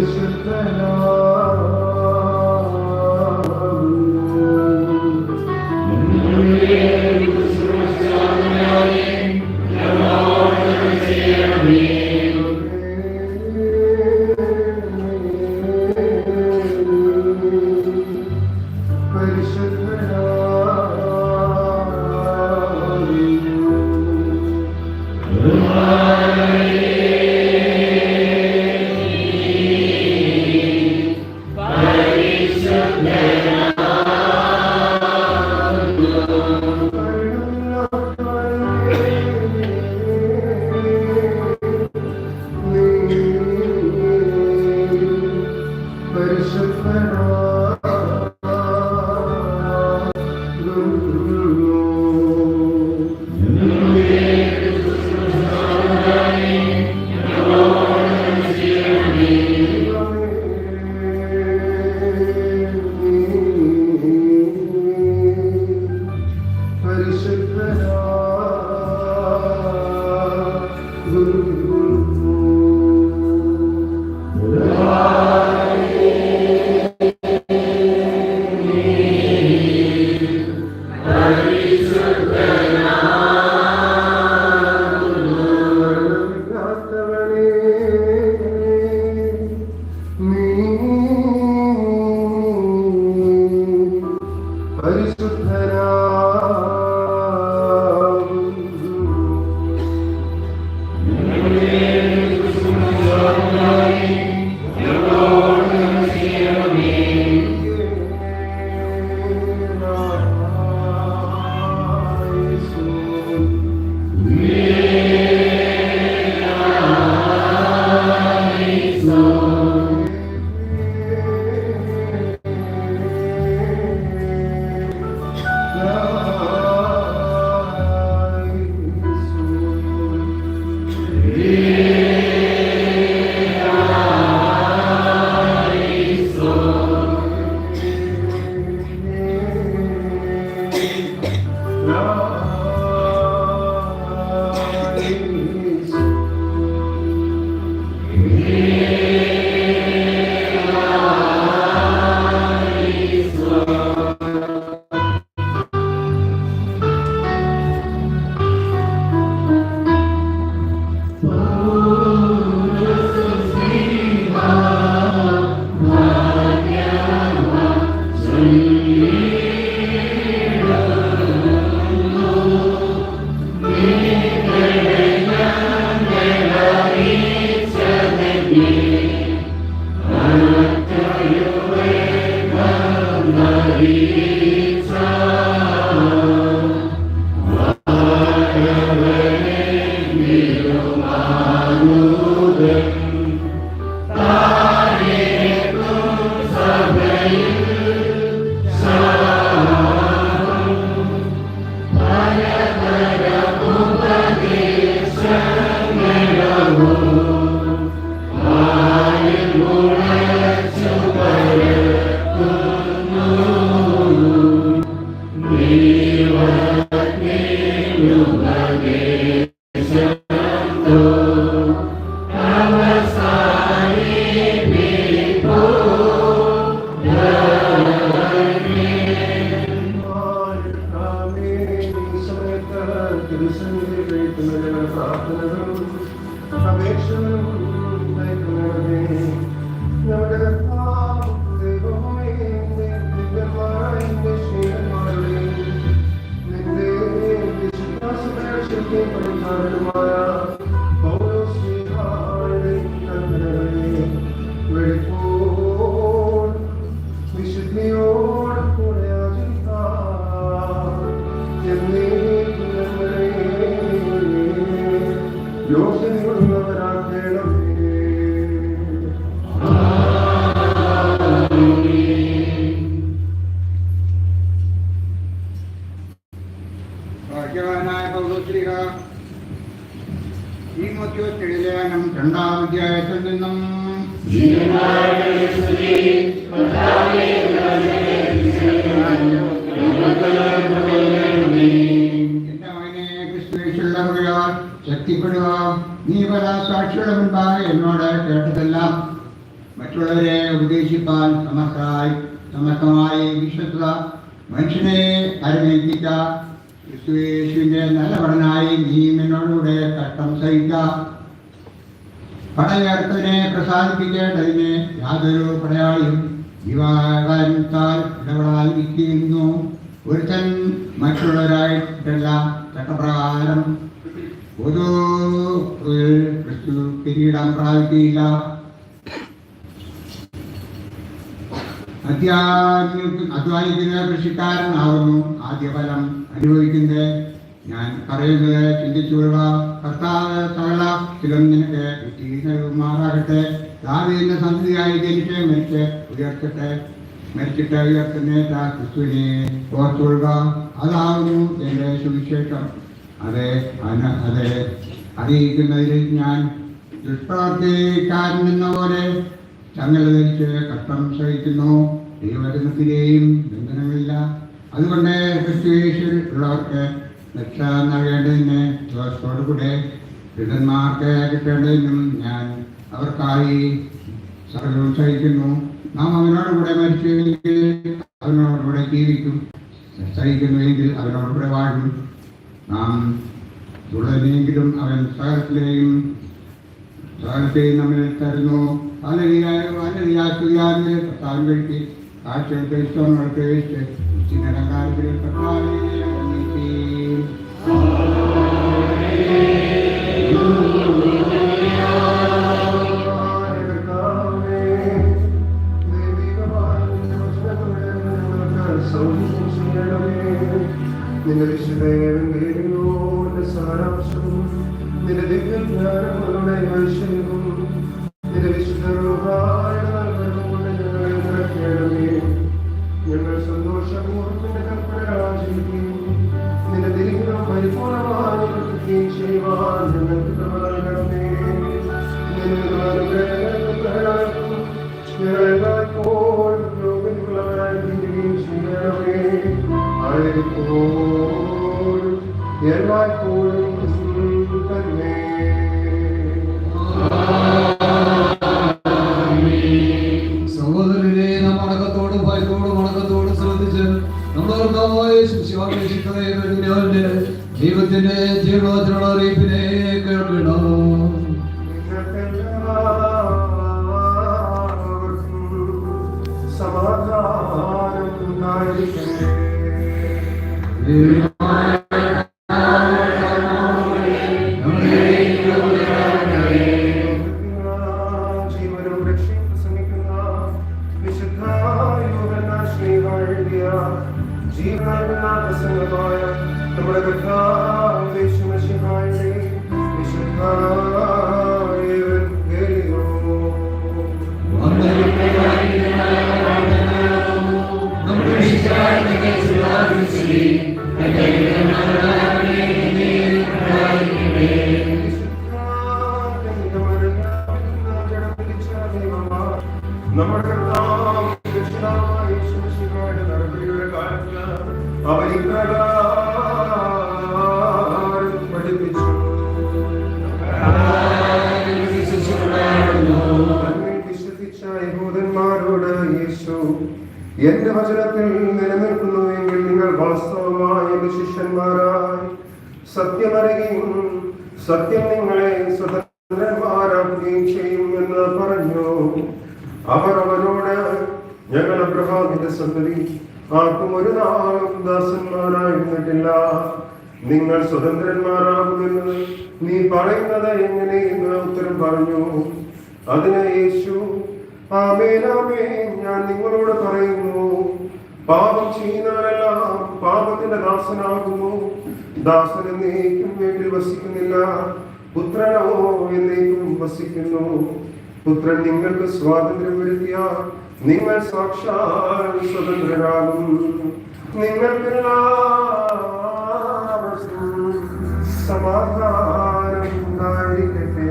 Krishna Yeah. Işık bela Zulüm ഭാഗ്യവാനായ പൗലോസ്ലിഹ ഈ മൊത്തത്തിലേനം രണ്ടാം അധ്യായത്തിൽ നിന്നും. ശക്തിപ്പെടുക. നീ പല സാക്ഷികളുടെ മുൻപാകെ എന്നോട് കേട്ടതെല്ലാം. മറ്റുള്ളവരെ ഉപദേശിപ്പാൻ സമർത്ഥമായി സമർത്ഥമായി വിശ്വസ്ത മനുഷ്യനെ അരമേൽപ്പിക്ക ക്രിസ്തുവേശുവിന്റെ നല്ല പഠനായി നീ എന്നോടുകൂടെ കഷ്ടം സഹിക്ക. പടയർത്തനെ പ്രസാദിപ്പിക്കേണ്ടതിന് യാതൊരു പടയാളിയും ദിവാകാരത്താൽ ഇടപെടാതിരിക്കുന്നു. ഒരുത്തൻ മറ്റുള്ളവരായിട്ടല്ല ചട്ടപ്രകാരം പൊതു ക്രിസ്തു കിരീടം പ്രാപിക്കുകയില്ല. അധ്യാത്മിക അധ്വാനിക്കുന്ന കൃഷിക്കാരനാകുന്നു ആദ്യ ഫലം അനുഭവിക്കുന്നത് ഞാൻ പറയുന്നത് ചിന്തിച്ചുകൊള്ളുക. കർത്താവ് സകല ചിലം നിനക്ക് നൽകുമാറാകട്ടെ ദാവീദിന്റെ സന്ധിയായി ജനിച്ച് മരിച്ച് ഉയർത്തട്ടെ മരിച്ചിട്ട് ഉയർത്തുന്ന ക്രിസ്തുവിനെ ഓർത്തുകൊള്ളുക. അതാകുന്നു എന്റെ സുവിശേഷം. അതെ അതെ. അറിയിക്കുന്നതിൽ ഞാൻ ദുഷ്പ്രവർത്തിക്കാരനെന്ന പോലെ ചങ്ങല ധരിച്ച് കഷ്ടം സഹിക്കുന്നു ബന്ധനങ്ങളില്ല അതുകൊണ്ട് ക്രിസ്തുവേശ്വർ ഉള്ളവർക്ക് രക്ഷ നൽകേണ്ടതിന് ദോഷത്തോടുകൂടെ ദുരിതന്മാർക്ക് കിട്ടേണ്ടതിനും ഞാൻ അവർക്കായി സകലവും സഹിക്കുന്നു. നാം അവനോടുകൂടെ മരിച്ചുവെങ്കിൽ അവനോടുകൂടെ ജീവിക്കും. സഹിക്കുന്നുവെങ്കിൽ അവനോടുകൂടെ വാഴും. നാം തുടരുന്നെങ്കിലും അവൻ സകലത്തിലെയും സകലത്തെയും നമ്മിൽ തരുന്നു. അലരിയാക്കുകയാണെങ്കിൽ കർത്താവിൻ കഴിക്ക് കാഴ്ചകൾക്ക് ഇഷ്ടങ്ങൾക്ക് വെച്ച് അറിയിച്ചേ. നിന്റെ വിശുദ്ധയുടെ സാരാംശം നിന്റെ ദിവ്യജ്ഞാനങ്ങളുടെ ഐശ്വര്യവും നിന്റെ വിശുദ്ധരുടെ ശ്രദ്ധിച്ച് നമ്മുടെ കർത്താവായ കഴിഞ്ഞവന്റെ ദൈവത്തിന്റെ ജീവനത്തിനുള്ള അറിയിപ്പിനെ കേൾക്കണം? സമാധാനം ഉണ്ടായിരിക്കട്ടെ. എന്റെ വചനത്തിൽ നിലനിൽക്കുന്നുവെങ്കിൽ നിങ്ങൾ വാസ്തവമായ ശിഷ്യന്മാരായി. സത്യമറിയുകയും സത്യം നിങ്ങളെ സ്വതന്ത്രന്മാരാക്കുകയും ചെയ്യും എന്ന് പറഞ്ഞു. അവർ അവനോട് ഞങ്ങൾ അബ്രഹാമിന്റെ സന്തതി. ആർക്കും ഒരു നാളും ദാസന്മാരായിരുന്നിട്ടില്ല നിങ്ങൾ സ്വതന്ത്രന്മാരാകുമെന്ന് നീ പറയുന്നത് എങ്ങനെ? എന്ന് ഉത്തരം പറഞ്ഞു. അതിനെ യേശു ആമേനാമേ ഞാൻ നിങ്ങളോട് പറയുന്നു പാപം ചെയ്യുന്നവരെല്ലാം പാപത്തിന്റെ ദാസനാകുന്നു. ദാസൻ എന്നേക്കും വീട്ടിൽ വസിക്കുന്നില്ല പുത്രനോ എന്നേക്കും വസിക്കുന്നു. പുത്രൻ നിങ്ങൾക്ക് സ്വാതന്ത്ര്യം വരുത്തിയ നിങ്ങൾ സാക്ഷാൽ സ്വതന്ത്രരാകും. നിങ്ങൾക്കെല്ലാവർക്കും സമാധാനം ഉണ്ടായിരിക്കട്ടെ.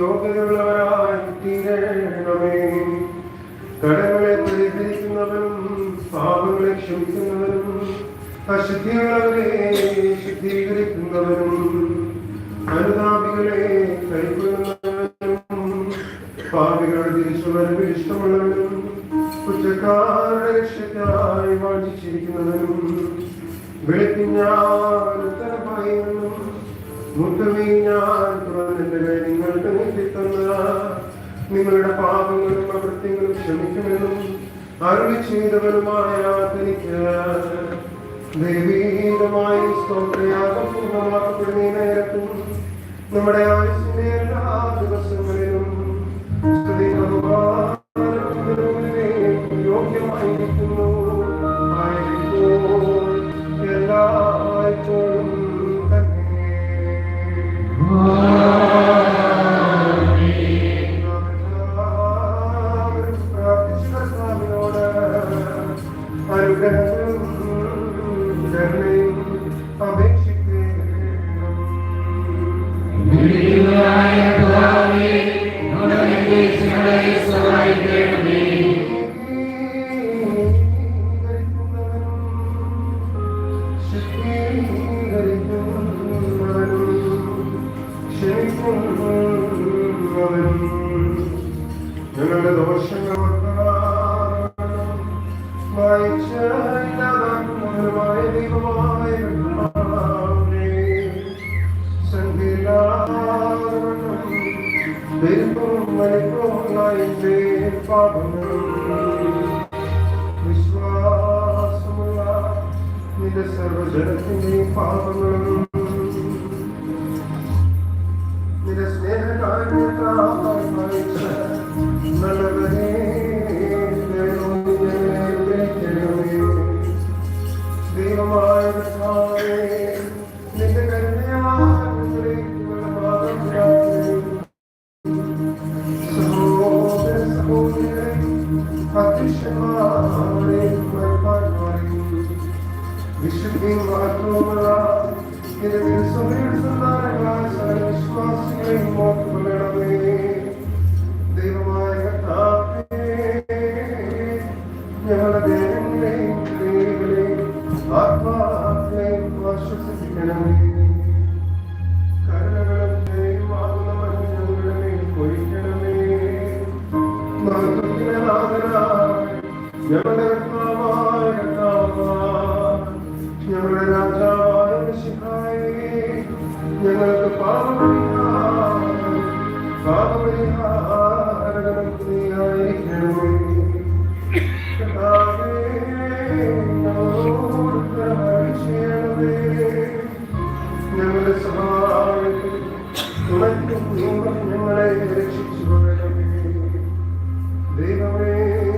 യോഗ്യതയുള്ളവരായി തീരണമേ കടങ്ങളെ പരിഹരിക്കുന്നവനും പാപങ്ങളെ ക്ഷമിക്കുന്നവനും അശുദ്ധിയുള്ളവരെ ശുദ്ധീകരിക്കുന്നവനും അനുതാപികളെ കൈക്കൊള്ളുന്നവനും പാപികളുടെ തിരിച്ചുവരവ് ഇഷ്ടമുള്ളവനും കുറ്റക്കാരുടെ രക്ഷയ്ക്കായി വാഞ്ചിച്ചിരിക്കുന്നവനും വെളുപ്പിഞ്ഞാൽ ഉത്തരമായെന്നും മുട്ടുവീഞ്ഞാൽ തുറന്നിട്ട് നിങ്ങൾക്ക് നീട്ടിത്തന്ന നിങ്ങളുടെ പാപങ്ങളും അകൃത്യങ്ങളും ക്ഷമിക്കുമെന്നും അരുളി ചെയ്തവരുമായ തനിക്ക് ദൈവീകമായി നേരത്തും നമ്മുടെ ആയുസിന്റെ എല്ലാ ദിവസങ്ങളിലും സ്തുതി വിശ്വാസമുള്ള നിന്റെ സർവജനത്തിന്റെയും പാപങ്ങളും നിന്റെ സ്നേഹകാര്യത്താൽ വായിച്ച Thank you. ഞങ്ങൾക്ക് പാപപരിഹാരകർത്തിയായി ഞങ്ങളുടെ സഹായത്തിൽ തുണയ്ക്കും ഞങ്ങളെ രക്ഷിച്ചു ദൈവമേ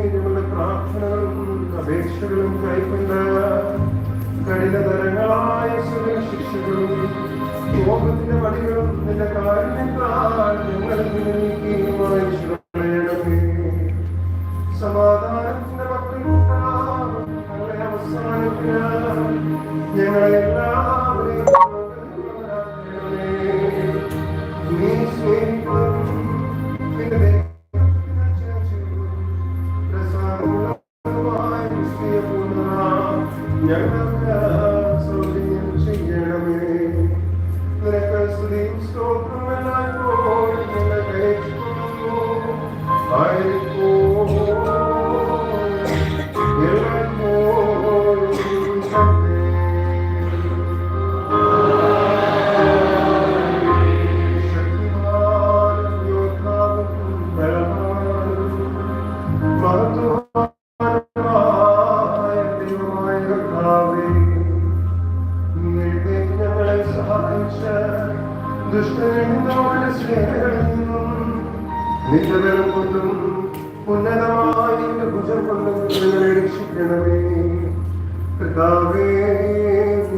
ഞങ്ങളുടെ പ്രാർത്ഥനകളും അപേക്ഷകളും കൈക്കൊണ്ട് കഴിഞ്ഞ തരം ലോകത്തിന്റെ വഴികളും നിന്റെ കാരുണ്യത്താൽ ഞങ്ങൾ